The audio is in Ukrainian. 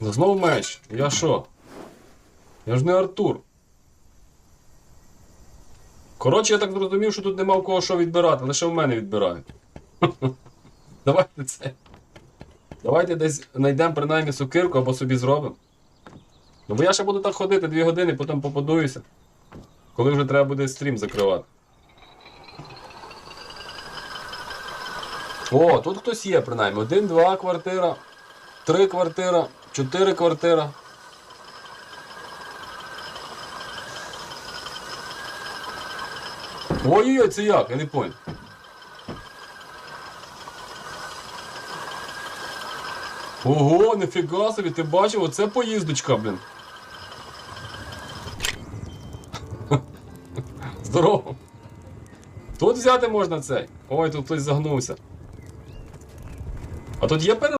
Ну, Знову меч. Я що? Я ж не Артур. Коротше, я так зрозумів, що тут нема в кого що відбирати, лише в мене відбирають. Давайте це. Давайте десь знайдемо принаймні сукирку або собі зробимо. Ну бо я ще буду так ходити дві години, потім попадуюся. Коли вже треба буде стрім закривати. О, тут хтось є, принаймні. Один, два квартира, три квартира, чотири квартира. Ой-ой-ой, це як? Я не понял. Ого, нифіга собі, ти бачив, оце поїздочка, блін. Здорово. Тут взяти можна цей. Ой, тут хтось загнувся. А тут є пере...